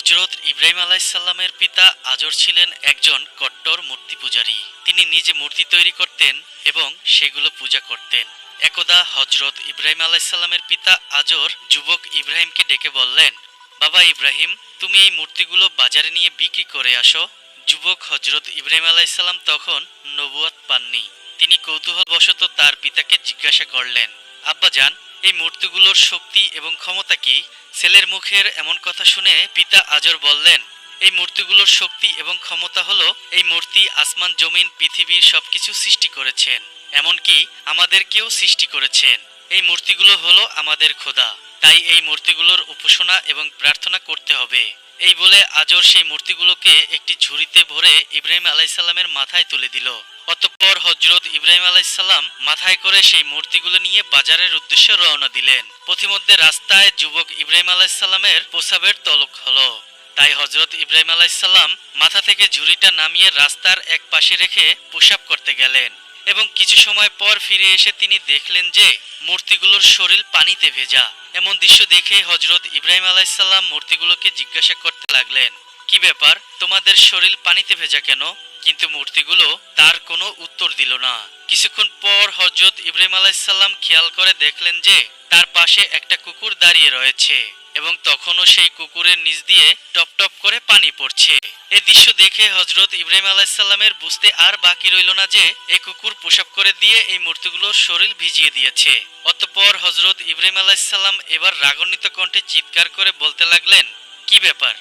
হজরত ইব্রাহিম আলাইসাল্লামের পিতা আজর ছিলেন একজন কট্টর মূর্তি পূজারী। তিনি নিজে মূর্তি তৈরি করতেন এবং সেগুলো পূজা করতেন। একদা হজরত ইব্রাহিম আলাইসাল্লামের পিতা আজর যুবক ইব্রাহিমকে ডেকে বললেন, বাবা ইব্রাহিম, তুমি এই মূর্তিগুলো বাজারে নিয়ে বিক্রি করে আসো। যুবক হজরত ইব্রাহিম আলাইসাল্লাম তখন নবুয়াত পাননি। তিনি কৌতূহলবশত তার পিতাকে জিজ্ঞাসা করলেন আব্বাজান এই মূর্তিগুলোর শক্তি এবং ক্ষমতা কি? ছেলের মুখের এমন কথা শুনে পিতা আজর বললেন, এই মূর্তিগুলোর শক্তি এবং ক্ষমতা হলো এই মূর্তি আসমান, জমিন, পৃথিবীর সবকিছু সৃষ্টি করেছেন, এমনকি আমাদেরকেও সৃষ্টি করেছেন। এই মূর্তিগুলো হলো আমাদের খোদা। তাই এই মূর্তিগুলোর উপাসনা এবং প্রার্থনা করতে হবে। এই বলে আজর সেই মূর্তিগুলোকে একটি ঝুড়িতে ভরে ইব্রাহিম আলাইসাল্লামের মাথায় তুলে দিল। অতঃপর হজরত ইব্রাহিম আলাইসাল্লাম মাথায় করে সেই মূর্তিগুলো নিয়ে বাজারের উদ্দেশ্যে রওনা দিলেন। পথিমধ্যে রাস্তায় যুবক ইব্রাহিম আলাইসাল্লামের প্রসাবের তলক হলো। তাই হজরত ইব্রাহিম আলাইসাল্লাম মাথা থেকে ঝুড়িটা নামিয়ে রাস্তার এক পাশে রেখে প্রসাব করতে গেলেন এবং কিছু সময় পর ফিরে এসে তিনি দেখলেন যে মূর্তিগুলোর শরীর পানিতে ভেজা। এমন দৃশ্য দেখে হজরত ইব্রাহিম আলাইসাল্লাম মূর্তিগুলোকে জিজ্ঞাসা করতে লাগলেন কি ব্যাপার? তোমাদের শরীর পানিতে ভেজা কেন? কিন্তু মূর্তিগুলো তার কোনো উত্তর দিল না। কিছুক্ষণ পর হজরত ইব্রাহিম আলাইসাল্লাম খেয়াল করে দেখলেন যে, তার পাশে একটা কুকুর দাঁড়িয়ে রয়েছে এবং তখনও সেই কুকুরের নিচ দিয়ে টপ টপ করে পানি পড়ছে। এ দৃশ্য দেখে হজরত ইব্রাহিম আলাইসাল্লামের বুঝতে আর বাকি রইল না যে এই কুকুর পোশাক করে দিয়ে এই মূর্তিগুলোর শরীর ভিজিয়ে দিয়েছে। অতঃপর হজরত ইব্রাহিম আলাইসাল্লাম এবার রাগান্বিত কণ্ঠে চিৎকার করে বলতে লাগলেন, কি ব্যাপার?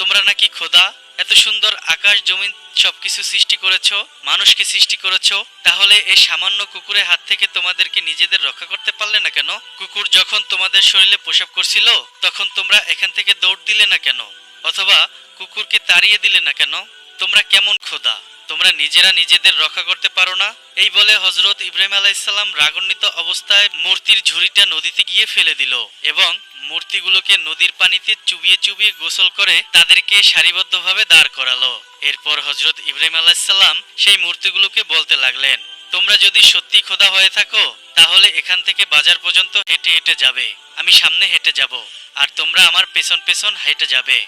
তোমরা নাকি খোদা, এত সুন্দর আকাশ জমিন সবকিছু সৃষ্টি করেছ, মানুষকে সৃষ্টি করেছ, তাহলে এই সামান্য কুকুরের হাত থেকে তোমাদেরকে নিজেদের রক্ষা করতে পারলে না কেন? কুকুর যখন তোমাদের শরীরে প্রসাব করছিল, তখন তোমরা এখান থেকে দৌড় দিলে না কেন? অথবা কুকুরকে তাড়িয়ে দিলে না কেন? তোমরা কেমন খোদা? তোমরা নিজেরা নিজেদের রক্ষা করতে পারো না। এই বলে হজরত ইব্রাহিম আলাইসাল্লাম রাগান্বিত অবস্থায় মূর্তির ঝুড়িটা নদীতে গিয়ে ফেলে দিল এবং মূর্তিগুলোকে নদীর পানিতে চুবিয়ে চুবিয়ে গোসল করে তাদেরকে সারিবদ্ধভাবে দাঁড় করালো। এরপর হজরত ইব্রাহিম আলাইসাল্লাম সেই মূর্তিগুলোকে বলতে লাগলেন, তোমরা যদি সত্যি খোদা হয়ে থাকো, তাহলে এখান থেকে বাজার পর্যন্ত হেঁটে হেঁটে যাবে। আমি সামনে হেঁটে যাব আর তোমরা আমার পেছন পেছন হেঁটে যাবে।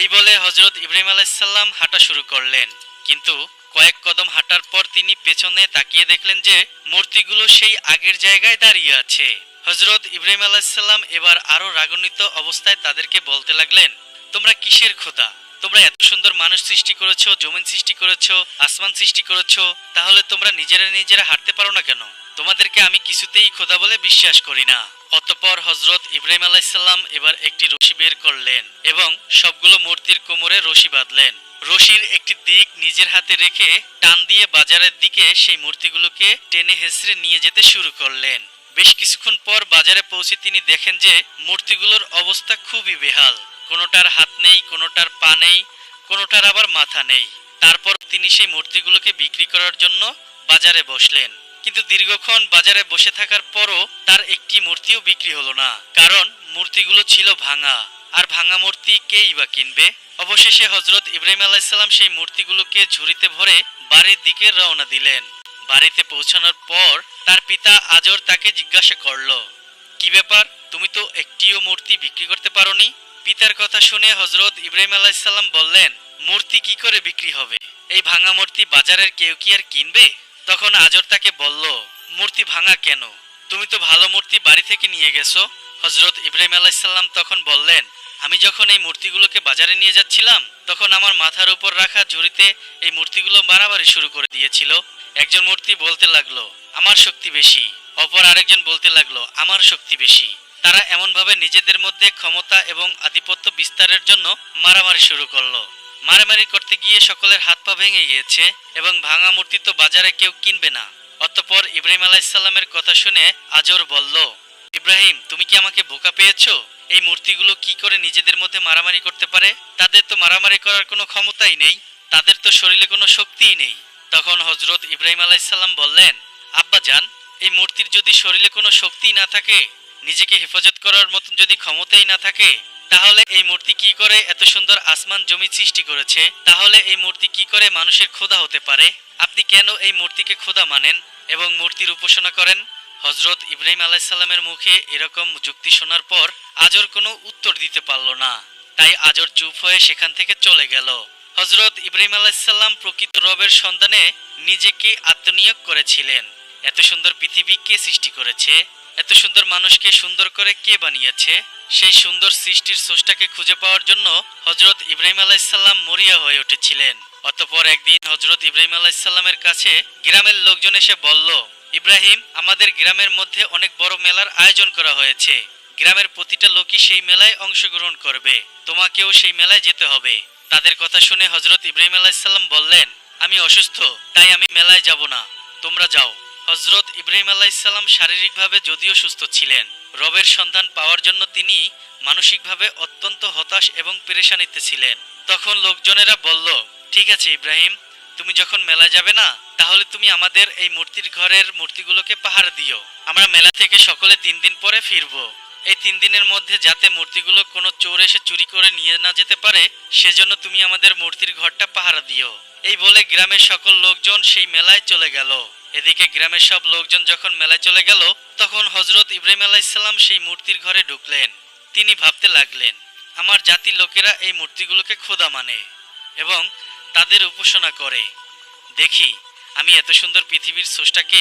এই বলে হজরত ইব্রাহিম আলাইসাল্লাম হাঁটা শুরু করলেন। কিন্তু কয়েক কদম হাঁটার পর তিনি পেছনে তাকিয়ে দেখলেন যে মূর্তিগুলো সেই আগের জায়গায় দাঁড়িয়ে আছে। হজরত ইব্রাহিম আলাইসাল্লাম এবার আরও রাগান্বিত অবস্থায় তাদেরকে বলতে লাগলেন, তোমরা কিসের খোদা? তোমরা এত সুন্দর মানুষ সৃষ্টি করেছ, জমিন সৃষ্টি করেছ, আসমান সৃষ্টি করেছ, তাহলে তোমরা নিজেরা নিজেরা হাঁটতে পারো না কেন? তোমাদেরকে আমি কিছুতেই খোদা বলে বিশ্বাস করি না। অতঃপর হজরত ইব্রাহিম আলাইসাল্লাম এবার একটি রশি বের করলেন এবং সবগুলো মূর্তির কোমরে রশি বাঁধলেন। রশির একটি দিক নিজের হাতে রেখে টান দিয়ে বাজারের দিকে সেই মূর্তিগুলোকে টেনে হেসড়ে নিয়ে যেতে শুরু করলেন। বেশ কিছুক্ষণ পর বাজারে পৌঁছে তিনি দেখেন যে মূর্তিগুলোর অবস্থা খুবই বেহাল। কোনোটার হাত নেই, কোনোটার পা নেই, কোনোটার আবার মাথা নেই। তারপর তিনি সেই মূর্তিগুলোকে বিক্রি করার জন্য বাজারে বসলেন। কিন্তু দীর্ঘক্ষণ বাজারে বসে থাকার পরও তার একটি মূর্তিও বিক্রি হলো না। কারণ মূর্তিগুলো ছিল ভাঙা। আর ভাঙা মূর্তি কেই বা কিনবে? অবশেষে হজরত ইব্রাহিম আলাইসাল্লাম সেই মূর্তিগুলোকে ঝুড়িতে ভরে বাড়ির দিকে রওনা দিলেন। বাড়িতে পৌঁছানোর পর তার পিতা আজর তাকে জিজ্ঞাসা করল, কি ব্যাপার? তুমি তো একটিও মূর্তি বিক্রি করতে পারোনি? পিতার কথা শুনে হজরত ইব্রাহিম আলাইসাল্লাম বললেন, মূর্তি কি করে বিক্রি হবে? এই ভাঙা মূর্তি বাজারের কেউ কি আর কিনবে? তখন আজর তাকে বলল, মূর্তি ভাঙা কেন? তুমি তো ভালো মূর্তি বাড়ি থেকে নিয়ে গেছো। হজরত ইব্রাহিম আলাইসাল্লাম তখন বললেন আমি যখন এই মূর্তিগুলোকে বাজারে নিয়ে যাচ্ছিলাম, তখন আমার মাথার উপর রাখা ঝুড়িতে এই মূর্তিগুলো বাড়াবাড়ি শুরু করে দিয়েছিল। একজন মূর্তি বলতে লাগল, আমার শক্তি বেশি। অপর আরেকজন বলতে লাগল, আমার শক্তি বেশি। তারা এমনভাবে নিজেদের মধ্যে ক্ষমতা এবং আধিপত্য বিস্তারের জন্য মারামারি শুরু করল। মারামারি করতে গিয়ে সকলের হাত পা ভেঙে গিয়েছে এবং ভাঙা মূর্তি তো বাজারে কেউ কিনবে না। অতঃপর ইব্রাহিম আলাইসাল্লামের কথা শুনে আজর বলল, ইব্রাহিম, তুমি কি আমাকে বোকা পেয়েছ? এই মূর্তিগুলো কি করে নিজেদের মধ্যে মারামারি করতে পারে? তাদের তো মারামারি করার কোনো ক্ষমতাই নেই। তাদের তো শরীরে কোনো শক্তিই নেই। তখন হজরত ইব্রাহিম আলাইসাল্লাম বললেন, আব্বা যান, এই মূর্তির যদি শরীরে কোনো শক্তিই না থাকে, নিজেকে হেফাজত করার মতন যদি ক্ষমতাই না থাকে, তাহলে এই মূর্তি কি করে এত সুন্দর আসমান জমি সৃষ্টি করেছে? তাহলে এই মূর্তি কি করে মানুষের খোদা হতে পারে? আপনি কেন এই মূর্তিকে খোদা মানেন এবং মূর্তির উপাসনা করেন? হজরত ইব্রাহিম আলাইসাল্লামের মুখে এরকম যুক্তি শোনার পর আজর কোনো উত্তর দিতে পারল না। তাই আজর চুপ হয়ে সেখান থেকে চলে গেল। হজরত ইব্রাহিম আলাইসাল্লাম প্রকৃত রবের সন্ধানে নিজেকে আত্মনিয়োগ করেছিলেন। এত সুন্দর পৃথিবী কে সৃষ্টি করেছে? এত সুন্দর মানুষকে সুন্দর করে কে বানিয়েছে? সেই সুন্দর সৃষ্টির স্রষ্টাকে খুঁজে পাওয়ার জন্য হজরত ইব্রাহিম আলাইসাল্লাম মরিয়া হয়ে উঠেছিলেন। অতপর একদিন হজরত ইব্রাহিম আলাইসাল্লামের কাছে গ্রামের লোকজন এসে বলল ইব্রাহিম, আমাদের গ্রামের মধ্যে অনেক বড় মেলার আয়োজন করা হয়েছে। গ্রামের প্রতিটা লোকই সেই মেলায় অংশগ্রহণ করবে। তোমাকেও সেই মেলায় যেতে হবে। তাদের কথা শুনে হজরত ইব্রাহিম আলাইসাল্লাম বললেন, আমি অসুস্থ, তাই আমি মেলায় যাব না। তোমরা যাও। হজরত ইব্রাহিম আলাইসাল্লাম শারীরিকভাবে যদিও সুস্থ ছিলেন। রবের সন্ধান পাওয়ার জন্য তিনি মানসিকভাবে অত্যন্ত হতাশ এবং পেরেশানিতে ছিলেন। তখন লোকজনেরা বলল, ঠিক আছে ইব্রাহিম, তুমি যখন মেলা যাবে না তাহলে তুমি আমাদের এই মূর্তির ঘরের মূর্তিগুলোকে পাহারা দিও। আমরা মেলা থেকে সকলে তিন দিন পরে ফিরবো। এই তিন দিনের মধ্যে যাতে মূর্তিগুলো কোনো চোর এসে চুরি করে নিয়ে না যেতে পারে, সেজন্য তুমি আমাদের মূর্তির ঘরটা পাহারা দিও। এই বলে গ্রামের সকল লোকজন সেই মেলায় চলে গেল। এদিকে গ্রামের সব লোকজন যখন মেলায় চলে গেল, তখন হজরত ইব্রাহিম আলাইসাল্লাম সেই মূর্তির ঘরে ঢুকলেন। তিনি ভাবতে লাগলেন, আমার জাতির লোকেরা এই মূর্তিগুলোকে খোদা মানে এবং তাদের উপাসনা করে। দেখি আমি এত সুন্দর পৃথিবীর স্রষ্টাকে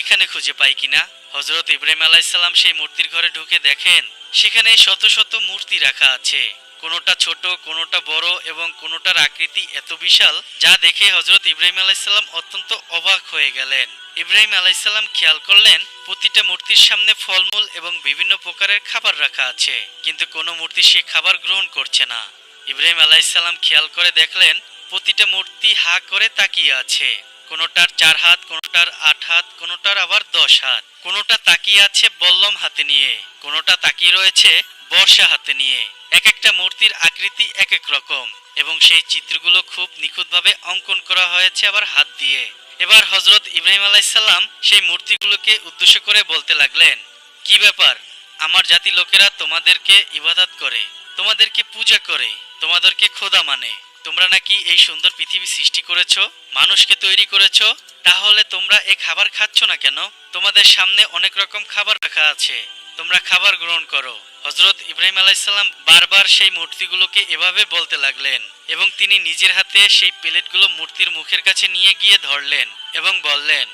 এখানে খুঁজে পাই কিনা? হজরত ইব্রাহিম আলাইসাল্লাম সেই মূর্তির ঘরে ঢুকে দেখেন, সেখানে শত শত মূর্তি রাখা আছে। কোনোটা ছোট, কোনোটা বড় এবং কোনোটার আকৃতি এত বিশাল, যা দেখে হজরত ইব্রাহিম আলাইসাল্লাম অত্যন্ত অবাক হয়ে গেলেন। ইব্রাহিম আলাইসাল্লাম খেয়াল করলেন, প্রতিটা মূর্তির সামনে ফলমূল এবং বিভিন্ন প্রকারের খাবার রাখা আছে, কিন্তু কোনো মূর্তি সে খাবার গ্রহণ করছে না। ইব্রাহিম আলাইসাল্লাম খেয়াল করে দেখলেন, প্রতিটা মূর্তি হা করে তাকিয়ে আছে। কোনোটার চার হাত, কোনোটার আট হাত, কোনোটার আবার দশ হাত। কোনোটা তাকিয়ে আছে বল্লম হাতে নিয়ে, কোনোটা তাকিয়ে রয়েছে বর্ষা হাতে নিয়ে। এক একটা মূর্তির আকৃতি এক এক রকম এবং সেই চিত্রগুলো খুব নিখুঁতভাবে অঙ্কন করা হয়েছে আবার হাত দিয়ে। এবার হজরত ইব্রাহিম আলাইসাল্লাম সেই মূর্তিগুলোকে উদ্দেশ্য করে বলতে লাগলেন, কি ব্যাপার? আমার জাতি লোকেরা তোমাদেরকে ইবাদত করে, তোমাদেরকে পূজা করে, তোমাদেরকে খোদা মানে। তোমরা নাকি এই সুন্দর পৃথিবী সৃষ্টি করেছ, মানুষকে তৈরি করেছ, তাহলে তোমরা এই খাবার খাচ্ছ না কেন? তোমাদের সামনে অনেক রকম খাবার রাখা আছে। তোমরা খাবার গ্রহণ করো। হজরত ইব্রাহিম আলাইসাল্লাম বারবার সেই মূর্তিগুলোকে এভাবে বলতে লাগলেন এবং তিনি নিজের হাতে সেই প্লেটগুলো মূর্তির মুখের কাছে নিয়ে গিয়ে ধরলেন এবং বললেন,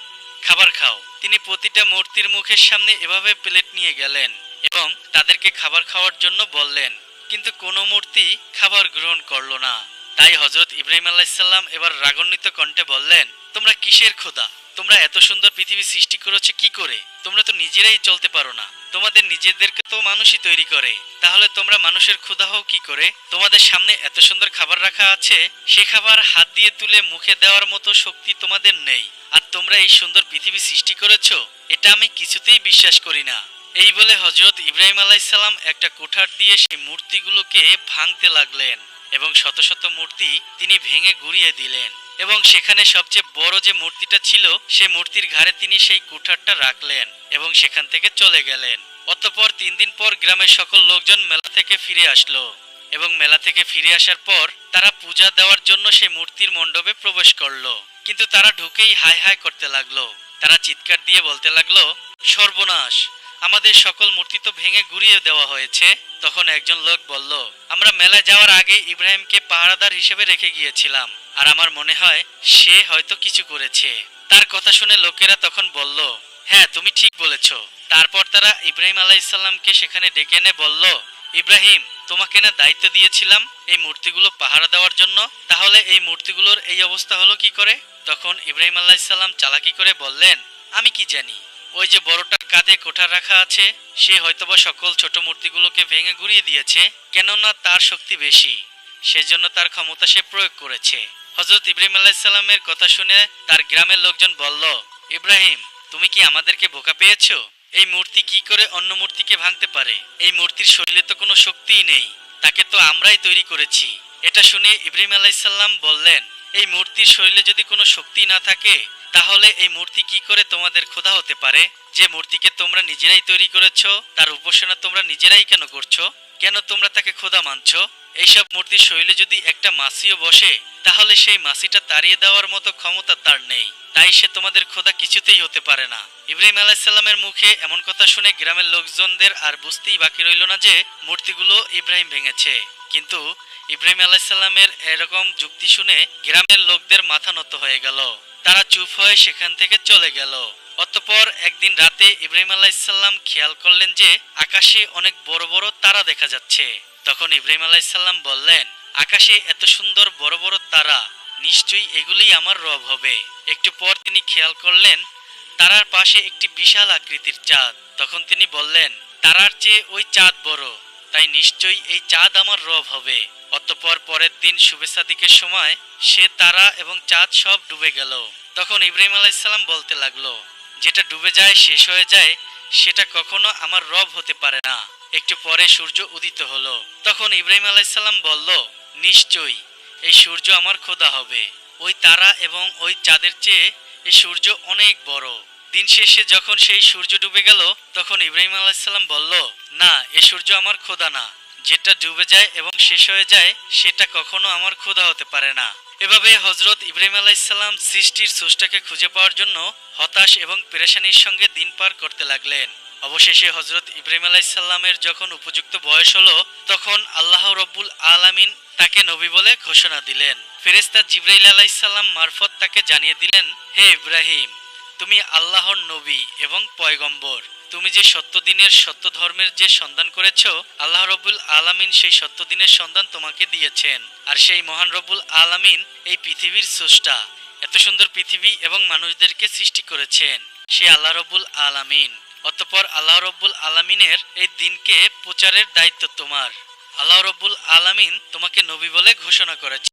খাবার খাও। তিনি প্রতিটা মূর্তির মুখের সামনে এভাবে প্লেট নিয়ে গেলেন এবং তাদেরকে খাবার খাওয়ার জন্য বললেন, কিন্তু কোনো মূর্তি খাবার গ্রহণ করল না। তাই হজরত ইব্রাহিম আলাইসাল্লাম এবার রাগান্বিত কণ্ঠে বললেন, তোমরা কিসের খোদা? তোমরা এত সুন্দর পৃথিবী সৃষ্টি করেছ কি করে? তোমরা তো নিজেরাই চলতে পারো না। তোমাদের নিজেদেরকে তো মানুষই তৈরি করে। তাহলে তোমরা মানুষের ক্ষুধা হও কি করে? তোমাদের সামনে এত সুন্দর খাবার রাখা আছে, সে খাবার হাত দিয়ে তুলে মুখে দেওয়ার মতো শক্তি তোমাদের নেই। আর তোমরা এই সুন্দর পৃথিবী সৃষ্টি করেছ, এটা আমি কিছুতেই বিশ্বাস করি না। এই বলে হজরত ইব্রাহিম আলাইসাল্লাম একটা কোঠার দিয়ে সেই মূর্তিগুলোকে ভাঙতে লাগলেন। এবং শত শত মূর্তি তিনি ভেঙে গুড়িয়ে দিলেন। এবং সেখানে সবচেয়ে বড় যে মূর্তিটা ছিল, সে মূর্তির ঘাড়ে তিনি সেই কুঠারটা রাখলেন এবং সেখান থেকে চলে গেলেন। অতঃপর তিন দিন পর গ্রামের সকল লোকজন মেলা থেকে ফিরে আসলো এবং মেলা থেকে ফিরে আসার পর তারা পূজা দেওয়ার জন্য সেই মূর্তির মণ্ডপে প্রবেশ করল। কিন্তু তারা ঢুকেই হাই হাই করতে লাগল। তারা চিৎকার দিয়ে বলতে লাগল, সর্বনাশ! আমাদের সকল মূর্তি তো ভেঙে গুড়িয়ে দেওয়া হয়েছে। তখন একজন লোক বলল, আমরা মেলায় যাওয়ার আগে ইব্রাহিমকে পাহারাদার হিসেবে রেখে গিয়েছিলাম, আর আমার মনে হয় সে হয়তো কিছু করেছে। তার কথা শুনে লোকেরা তখন বলল হ্যাঁ তুমি ঠিক বলেছ। তারপর তারা ইব্রাহিম আলাইসাল্লামকে সেখানে ডেকে এনে বলল, ইব্রাহিম, তোমাকে না দায়িত্ব দিয়েছিলাম এই মূর্তিগুলো পাহারা দেওয়ার জন্য, তাহলে এই মূর্তিগুলোর এই অবস্থা হলো কি করে? তখন ইব্রাহিম আলাইসাল্লাম চালাকি করে বললেন, আমি কি জানি? ওই যে বড়টার কাঁধে কোঠা রাখা আছে, সে হয়তোবা সকল ছোট মূর্তিগুলোকে ভেঙে গুড়িয়ে দিয়েছে, কেননা তার শক্তি বেশি। সেজন্য তার ক্ষমতা সে প্রয়োগ করেছে। হজরত ইব্রাহিম আলাইসাল্লামের কথা শুনে তার গ্রামের লোকজন বলল, ইব্রাহিম, তুমি কি আমাদেরকে বোকা পেয়েছ? এই মূর্তি কি করে অন্য মূর্তিকে ভাঙতে পারে? এই মূর্তির শরীরে তো কোনো শক্তিই নেই। তাকে তো আমরাই তৈরি করেছি। এটা শুনে ইব্রাহিম আলাইসাল্লাম বললেন, এই মূর্তির শরীরে যদি কোনো শক্তি না থাকে তাহলে এই মূর্তি কি করে তোমাদের খোদা হতে পারে? যে মূর্তিকে তোমরা নিজেরাই তৈরি করেছ, তার উপাসনা তোমরা নিজেরাই কেন করছ? কেন তোমরা তাকে খোদা মানছো? এইসব মূর্তির শরীরে যদি একটা মাসিও বসে, তাহলে সেই মাসিটা তাড়িয়ে দেওয়ার মতো ক্ষমতা তার নেই। তাই সে তোমাদের খোদা কিছুতেই হতে পারে না। ইব্রাহিম আলাইসাল্লামের মুখে এমন কথা শুনে গ্রামের লোকজনদের আর বুঝতেই বাকি রইল না যে, মূর্তিগুলো ইব্রাহিম ভেঙেছে। কিন্তু ইব্রাহিম আলাইসাল্লামের এরকম যুক্তি শুনে গ্রামের লোকদের মাথা নত হয়ে গেল। তারা চুপ হয়ে সেখান থেকে চলে গেল। অতঃপর একদিন রাতে ইব্রাহিম আলাইসাল্লাম খেয়াল করলেন যে, আকাশে অনেক বড় বড় তারা দেখা যাচ্ছে। তখন ইব্রাহিম আলাইসাল্লাম বললেন, আকাশে এত সুন্দর বড় বড় তারা, নিশ্চয়ই এগুলি আমার রব হবে। একটু পর তিনি খেয়াল করলেন, তারার পাশে একটি বিশাল আকৃতির চাঁদ। তখন তিনি বললেন, তারার চেয়ে ওই চাঁদ বড়, তাই নিশ্চয়ই এই চাঁদ আমার রব হবে। অতঃপর পরের দিন শুভেচ্ছা দিকের সময় সে তারা এবং চাঁদ সব ডুবে গেল। তখন ইব্রাহিম আলাইসাল্লাম বলতে লাগল, যেটা ডুবে যায়, শেষ হয়ে যায়, সেটা কখনো আমার রব হতে পারে না। একটু পরে সূর্য উদিত হলো। তখন ইব্রাহিম আলাইসাল্লাম বলল, নিশ্চয়ই, এই সূর্য আমার খোদা হবে। ওই তারা এবং ওই চাঁদের চেয়ে এই সূর্য অনেক বড়। দিন শেষে যখন সেই সূর্য ডুবে গেল, তখন ইব্রাহিম আলাইসাল্লাম বলল, না, এ সূর্য আমার খোদা না। যেটা ডুবে যায় এবং শেষ হয়ে যায়, সেটা কখনো আমার ক্ষুধা হতে পারে না। এভাবে হজরত ইব্রাহিম আলাইসাল্লাম সৃষ্টির স্রষ্টাকে খুঁজে পাওয়ার জন্য হতাশ এবং পেরেশানির সঙ্গে দিন পার করতে লাগলেন। অবশেষে হজরত ইব্রাহিম আলাইসাল্লামের যখন উপযুক্ত বয়স হলো, তখন আল্লাহ রব্বুল আলামিন তাকে নবী বলে ঘোষণা দিলেন। ফেরেস্তা জিব্রাইল আলাইসাল্লাম মারফত তাকে জানিয়ে দিলেন, হে ইব্রাহিম, তুমি আল্লাহর নবী এবং পয়গম্বর। তুমি যে সত্য দিনের সত্য ধর্মের যে সন্ধান করেছ, আল্লাহ রব্বুল আলামিন সেই সত্য দিনের সন্ধান তোমাকে দিয়েছেন। আর সেই মহান রব্বুল আলামিন এই পৃথিবীর স্রষ্টা। এত সুন্দর পৃথিবী এবং মানুষদেরকে সৃষ্টি করেছেন। সে আল্লাহ রব্বুল আলামিন। অতঃপর আল্লাহ রব্বুল আলামিনের এই দিনকে প্রচারের দায়িত্ব তোমার। আল্লাহ রব্বুল আলামিন তোমাকে নবী বলে ঘোষণা করেছে